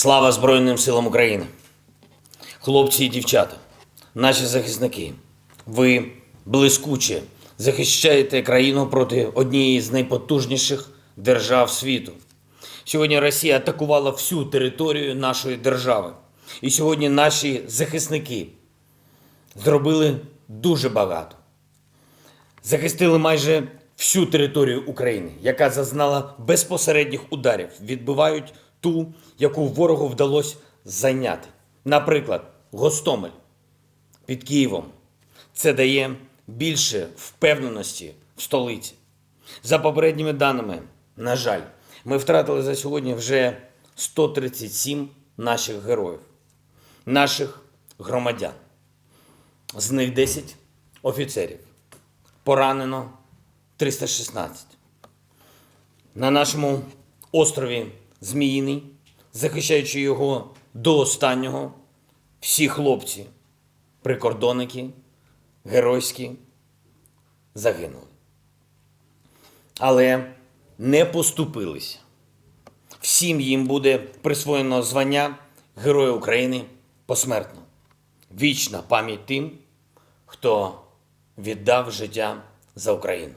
Слава Збройним силам України! Хлопці і дівчата, наші захисники, ви блискуче захищаєте країну проти однієї з найпотужніших держав світу. Сьогодні Росія атакувала всю територію нашої держави. І сьогодні наші захисники зробили дуже багато. Захистили майже всю територію України, яка зазнала безпосередніх ударів, відбивають ту, яку ворогу вдалося зайняти. Наприклад, Гостомель під Києвом. Це дає більше впевненості в столиці. За попередніми даними, на жаль, ми втратили за сьогодні вже 137 наших героїв, наших громадян. З них 10 офіцерів. Поранено 316. На нашому острові Зміїний, захищаючи його до останнього, всі хлопці, прикордонники, геройські загинули. Але не поступилися. Всім їм буде присвоєно звання Героя України посмертно. Вічна пам'ять тим, хто віддав життя за Україну.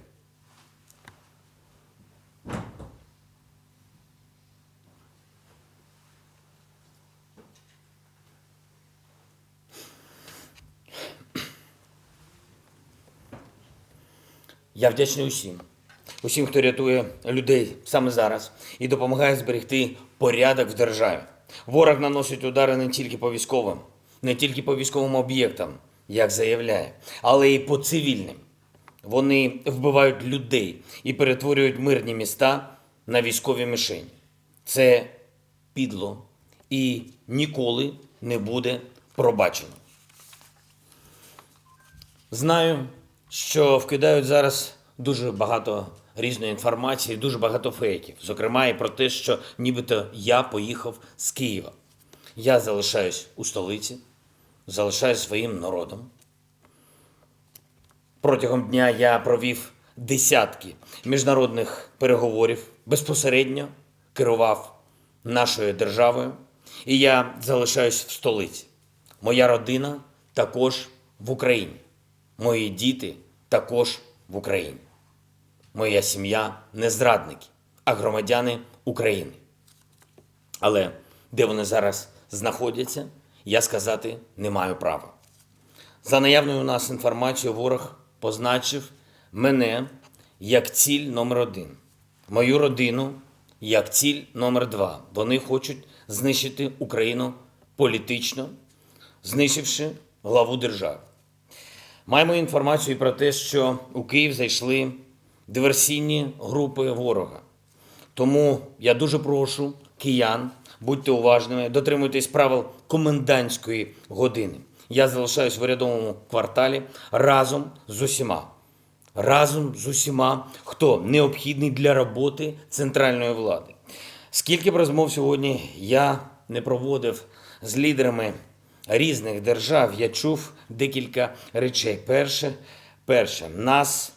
Я вдячний усім, усім, хто рятує людей саме зараз і допомагає зберегти порядок в державі. Ворог наносить удари не тільки по військовим, не тільки по військовим об'єктам, як заявляє, але й по цивільним. Вони вбивають людей і перетворюють мирні міста на військові мішені. Це підло і ніколи не буде пробачено. Знаю, що вкидають зараз дуже багато різної інформації, дуже багато фейків. Зокрема, і про те, що нібито я поїхав з Києва. Я залишаюсь у столиці, залишаюсь своїм народом. Протягом дня я провів десятки міжнародних переговорів, безпосередньо керував нашою державою, і я залишаюсь в столиці. Моя родина також в Україні. Мої діти також в Україні. Моя сім'я не зрадники, а громадяни України. Але де вони зараз знаходяться, я сказати не маю права. За наявною у нас інформацією, ворог позначив мене як ціль номер один, мою родину як ціль номер два. Вони хочуть знищити Україну політично, знищивши главу держави. Маємо інформацію про те, що у Київ зайшли диверсійні групи ворога. Тому я дуже прошу киян, будьте уважними, дотримуйтесь правил комендантської години. Я залишаюсь в урядовому кварталі разом з усіма. Разом з усіма, хто необхідний для роботи центральної влади. Скільки б розмов сьогодні я не проводив з лідерами різних держав, я чув декілька речей. Перше, перше, нас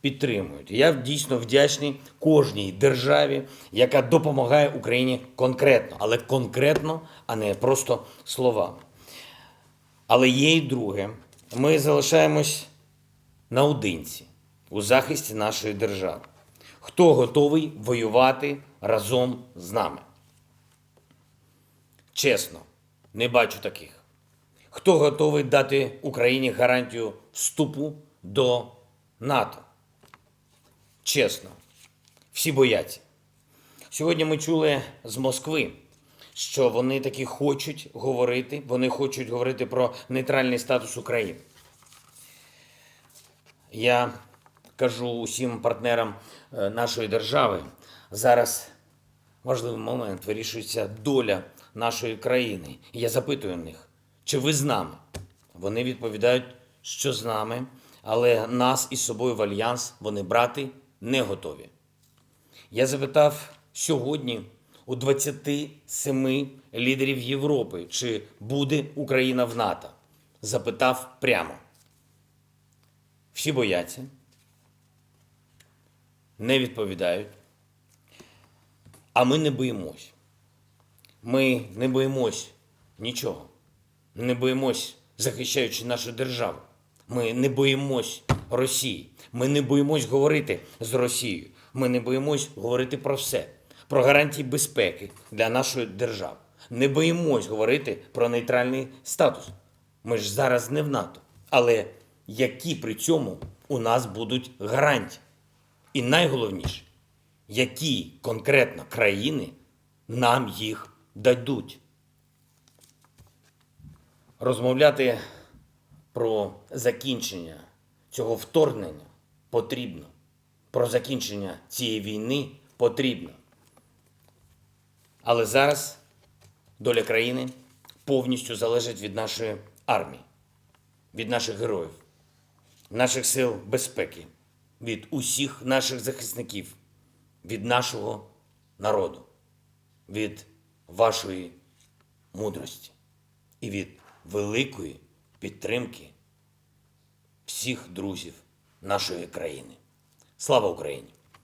підтримують. Я дійсно вдячний кожній державі, яка допомагає Україні конкретно, але конкретно, а не просто словами. Але є й друге. Ми залишаємось наодинці у захисті нашої держави. Хто готовий воювати разом з нами? Чесно, не бачу таких. Хто готовий дати Україні гарантію вступу до НАТО? Чесно, всі бояться. Сьогодні ми чули з Москви, що вони таки хочуть говорити, вони хочуть говорити про нейтральний статус України. Я кажу усім партнерам е, нашої держави, зараз важливий момент вирішується доля нашої країни. Я запитую них, чи ви з нами? Вони відповідають, що з нами, але нас із собою в альянс вони брати не готові. Я запитав сьогодні у 27 лідерів Європи, чи буде Україна в НАТО. Запитав прямо. Всі бояться, не відповідають, а ми не боїмось. Ми не боїмось нічого. Не боїмось, захищаючи нашу державу. Ми не боїмось Росії. Ми не боїмось говорити з Росією. Ми не боїмось говорити про все, про гарантії безпеки для нашої держави. Не боїмось говорити про нейтральний статус. Ми ж зараз не в НАТО. Але які при цьому у нас будуть гарантії? І найголовніше, які конкретно країни нам їх дадуть. Розмовляти про закінчення цього вторгнення потрібно. Про закінчення цієї війни потрібно. Але зараз доля країни повністю залежить від нашої армії, від наших героїв, наших сил безпеки, від усіх наших захисників, від нашого народу, від вашої мудрості і від великої підтримки всіх друзів нашої країни. Слава Україні!